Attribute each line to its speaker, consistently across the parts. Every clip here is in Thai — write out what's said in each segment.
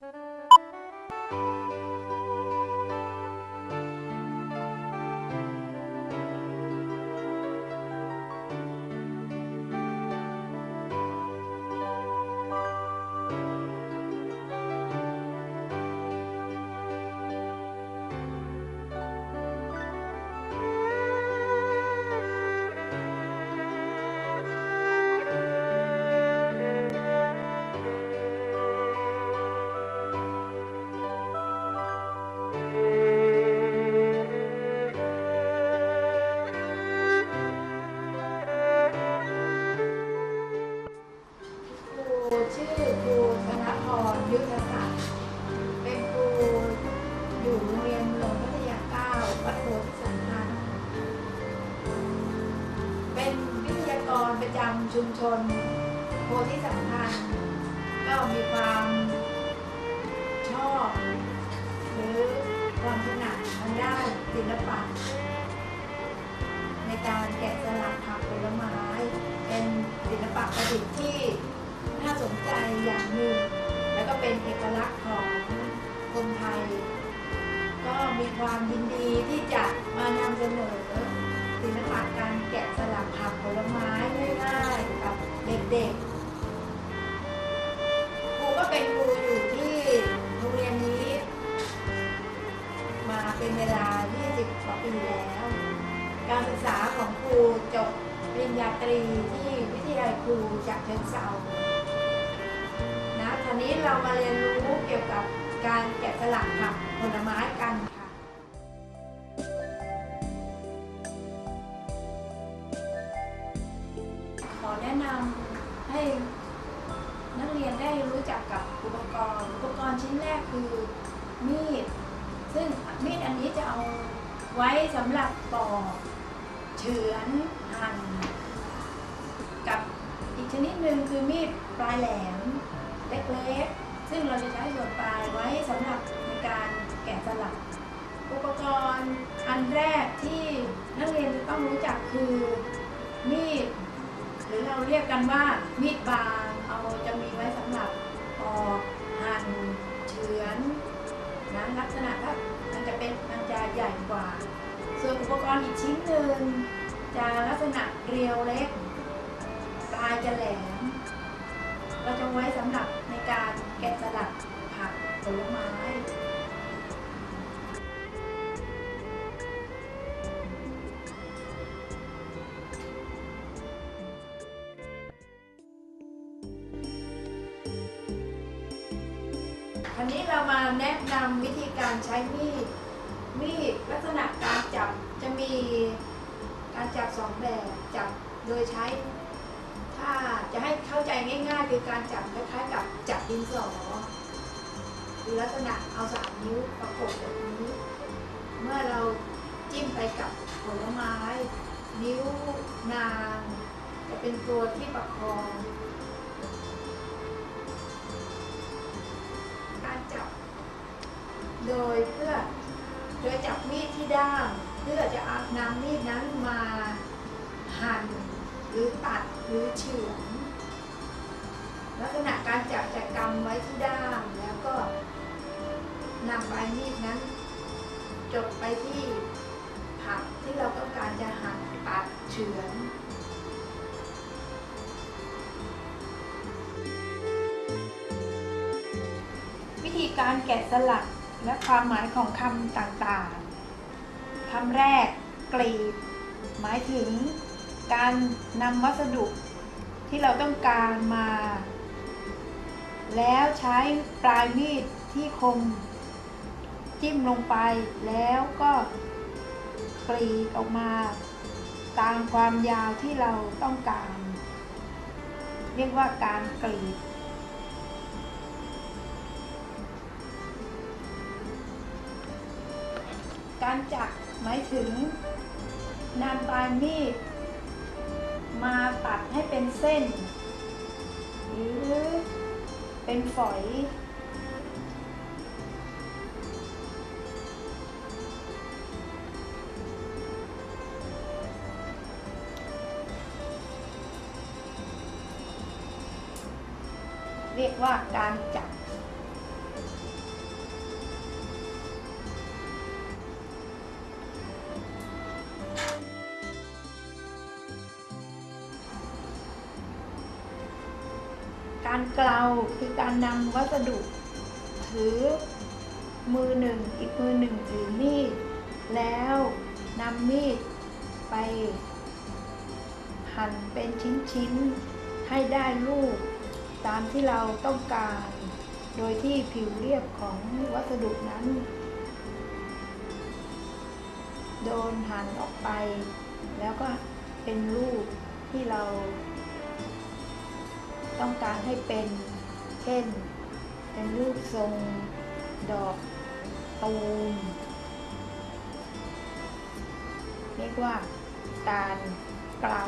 Speaker 1: ค ชุมชนโพธิสัมพันธ์ก็มีความชอบ หรือความถนัดทางด้านศิลปะ ในการแกะสลักผักผลไม้ เป็นศิลปะประดิษฐ์ที่น่าสนใจอย่างหนึ่ง แล้วก็เป็นเอกลักษณ์ของคนไทย ก็มีความยินดีที่จะมานำเสนอ ศิลปะการแกะสลักผักผลไม้ง่ายๆกับเด็กๆ ครูก็เป็นครูอยู่ที่โรงเรียนนี้ มาเป็นเวลา 20กว่าปีแล้ว การศึกษาของครูจบปริญญาตรีที่วิทยาลัยครูจากเชิงเซานะทีนี้เรามาเรียนรู้เกี่ยวกับการแกะสลักผักผลไม้กัน มีด ซึ่งมีดอันนี้จะเอาไว้สำหรับปอกเฉือนหั่นกับอีกชนิดหนึ่งคือมีดปลายแหลมเล็กๆ ซึ่งเราจะใช้ส่วนปลายไว้สำหรับในการแกะสลัก อุปกรณ์อันแรกที่นักเรียนจะต้องรู้จักคือมีด หรือเราเรียกกันว่ามีดบาง ลักษณะถ้ามันจะเป็นมันจะใหญ่กว่า ส่วนอุปกรณ์อีกชิ้นหนึ่งจะลักษณะเรียวเล็กปลายจะแหลมเราจะไว้สำหรับในการแกะสลักผักผลไม้ วันนี้เรามาแนะนำวิธีการใช้มีด มีดลักษณะการจับจะมีการจับสองแบบจับโดยใช้ ถ้าจะให้เข้าใจง่ายๆคือการจับคล้ายๆกับจับดินสอคือลักษณะเอาสามนิ้วประกบแบบนี้ เมื่อเราจิ้มไปกับผลไม้ นิ้วนางจะเป็นตัวที่ประคอง การจับ โดยเพื่อโดยจับมีดที่ด้ามเพื่อจะอานำมีดนั้นมาหั่นหรือตัดหรือเฉือนลักษณะการจับจะกำไว้ที่ด้ามแล้วก็นำใบมีดนั้นจดไปที่ผักที่เราต้องการจะหั่นตัดเฉือน การแกะสลักและความหมายของคำต่างๆคำแรกกรีบ หมายถึงการนำวัสดุที่เราต้องการมา แล้วใช้ปลายมีดที่คม จิ้มลงไปแล้วก็กรีดออกมา ตามความยาวที่เราต้องการ เรียกว่าการกรีด การจักหมายถึงนำปลายมีดมาตัดให้เป็นเส้น หรือเป็นฝอย เรียกว่าการจัก เกลาคือการนำวัสดุ ถือมือหนึ่งอีกมือหนึ่งถือมีด แล้วนำมีดไป หั่นเป็นชิ้นๆ ให้ได้รูป ตามที่เราต้องการ โดยที่ผิวเรียบของวัสดุนั้น โดนหั่นออกไป แล้วก็เป็นรูปที่เรา ต้องการให้เป็น เช่น เป็นรูปทรงดอกตูมเรียกว่าการเกลา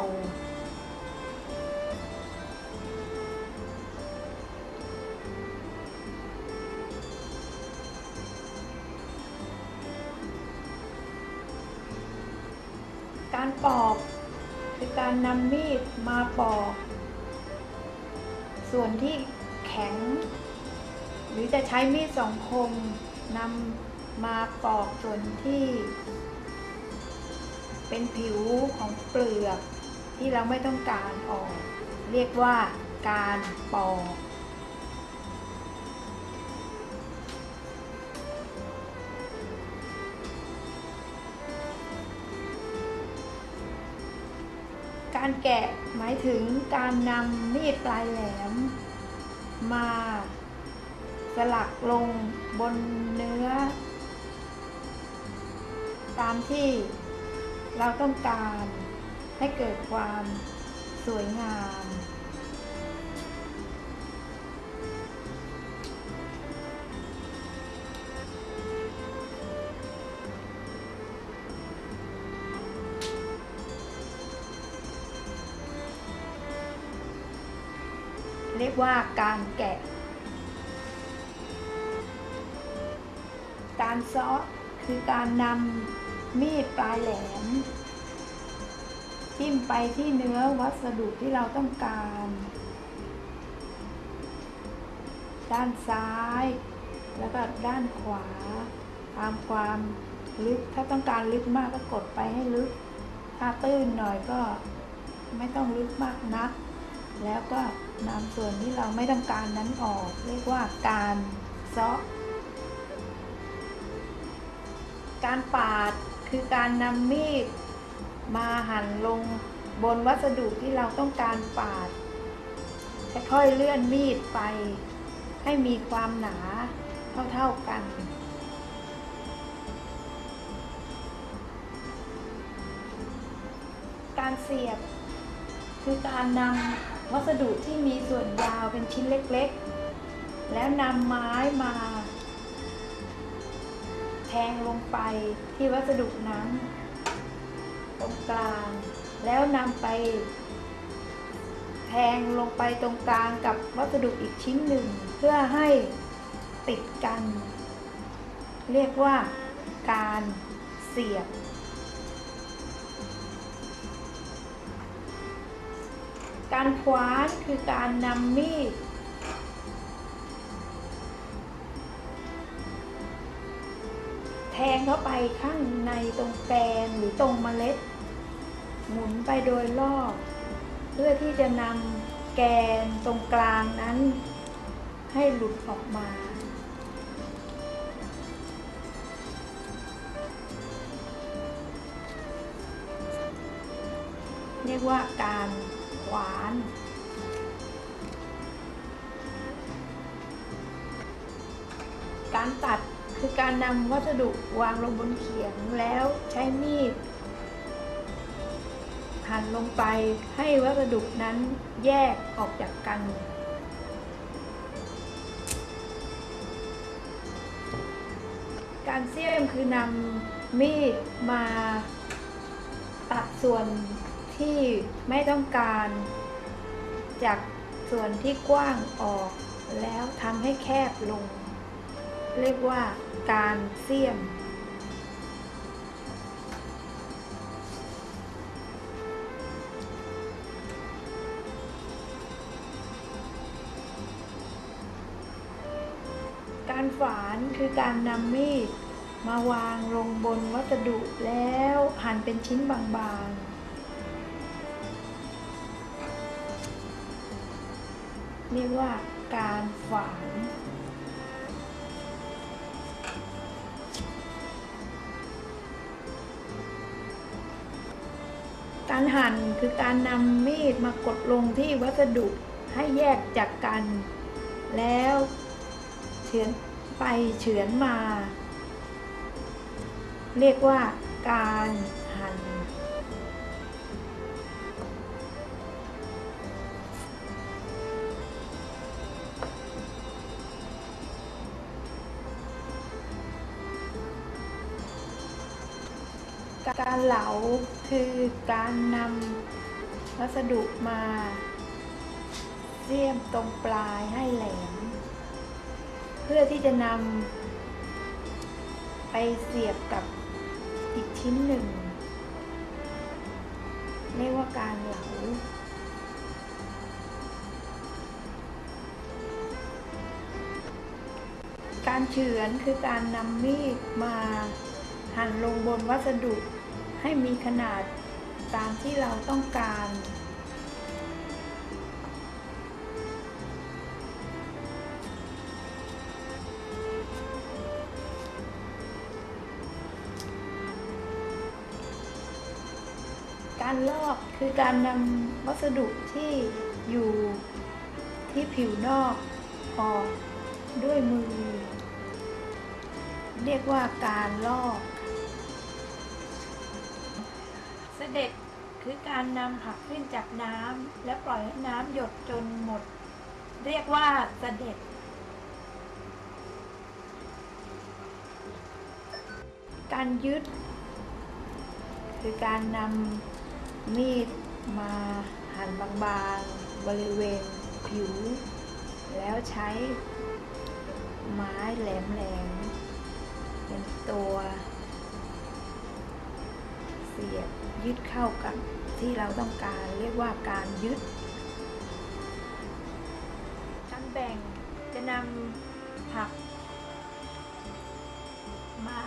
Speaker 1: การปอกคือการนำมีดมาปอก ส่วนที่แข็ง หรือจะใช้มีดสองคมนำมาปอกส่วนที่ เป็นผิวของเปลือกที่เราไม่ต้องการออก เรียกว่าการปอก การแกะหมายถึงการนำมีดปลายแหลม มาสลักลงบนเนื้อ ตามที่เราต้องการให้เกิดความสวยงาม เรียกว่าการแกะ การเซาะคือการนำมีดปลายแหลมจิ้มไปที่เนื้อวัสดุที่เราต้องการ ด้านซ้าย แล้วก็ด้านขวา ตามความลึกถ้าต้องการลึกมากก็กดไปให้ลึก ถ้าตื้นหน่อยก็ไม่ต้องลึกมากนัก แล้วก็ นำส่วนที่เราไม่ต้องการนั้นออก เรียกว่าการเซาะ การปาดคือการนำมีดมาหั่นลงบนวัสดุที่เราต้องการปาดค่อยๆเลื่อนมีดไป ให้มีความหนาเท่าๆกันการเสียบคือการนำ วัสดุที่มีส่วนยาวเป็นชิ้นเล็กๆ แล้วนำไม้มา แทงลงไปที่วัสดุนั้น ตรงกลาง แล้วนำไป แทงลงไปตรงกลางกับวัสดุอีกชิ้นหนึ่ง เพื่อให้ติดกัน เรียกว่าการเสียบ การคว้านคือการนำมีด แทงเข้าไปข้างในตรงแกนหรือตรงเมล็ด หมุนไปโดยรอบ เพื่อที่จะนำแกนตรงกลางนั้น ให้หลุดออกมาเรียกว่าการ ขวาน การตัดคือการนำวัสดุวางลงบนเขียงแล้วใช้มีด หั่นลงไปให้วัสดุนั้นแยกออกจากกันการเสี้ยมคือนำมีดมาตัดส่วน ที่ไม่ต้องการจากส่วนที่กว้างออกแล้วทำให้แคบลง เรียกว่าการเสียม การฝานคือการนำมีดมาวางลงบนวัสดุแล้วหั่นเป็นชิ้นบางๆ เรียกว่าการฝานการหั่นคือการนำมีดมากดลงที่วัสดุให้แยกจากกัน แล้วเฉือนไปเฉือนมา เรียกว่าการหั่น การเหลาคือการนำวัสดุมาเสียมตรงปลายให้แหลม เพื่อที่จะนำไปเสียบกับอีกชิ้นหนึ่งเรียกว่าการเหลาการเฉือนคือการนำมีดมา หั่นลงบนวัสดุให้มีขนาดตามที่เราต้องการ การลอกคือการนำวัสดุที่อยู่ที่ผิวนอกออกด้วยมือ เรียกว่าการลอก สด็จคือการนำผักขึ้นจากน้ำและปล่อยให้น้ำหยดจนหมด เรียกว่าเสด็จ การยึด คือการนำมีดมาหั่นบางๆ บริเวณผิว แล้วใช้ไม้แหลมๆเป็นตัว เสียบยึดเข้ากับที่เราต้องการเรียกว่าการยึด การแบ่งจะนำผัก มา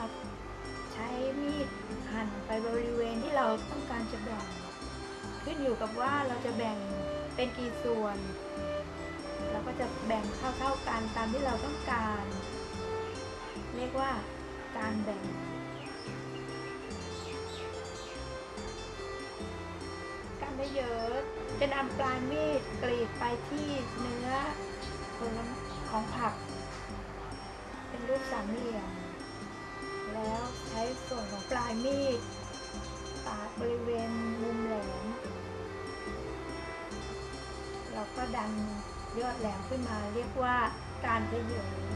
Speaker 1: ใช้มีดหั่นไปบริเวณที่เราต้องการจะแบ่ง ขึ้นอยู่กับว่าเราจะแบ่งเป็นกี่ส่วน เราก็จะแบ่งเท่าๆกันตามที่เราต้องการ เรียกว่าการแบ่ง ได้เยอะจะนำปลายมีดกรีดไปที่เนื้อของผัก เป็นรูปสามเหลี่ยม แล้วใช้ส่วนของปลายมีดปาดบริเวณมุมแหลมเราก็ดันยอดแหลมขึ้นมาเรียกว่าการเฉย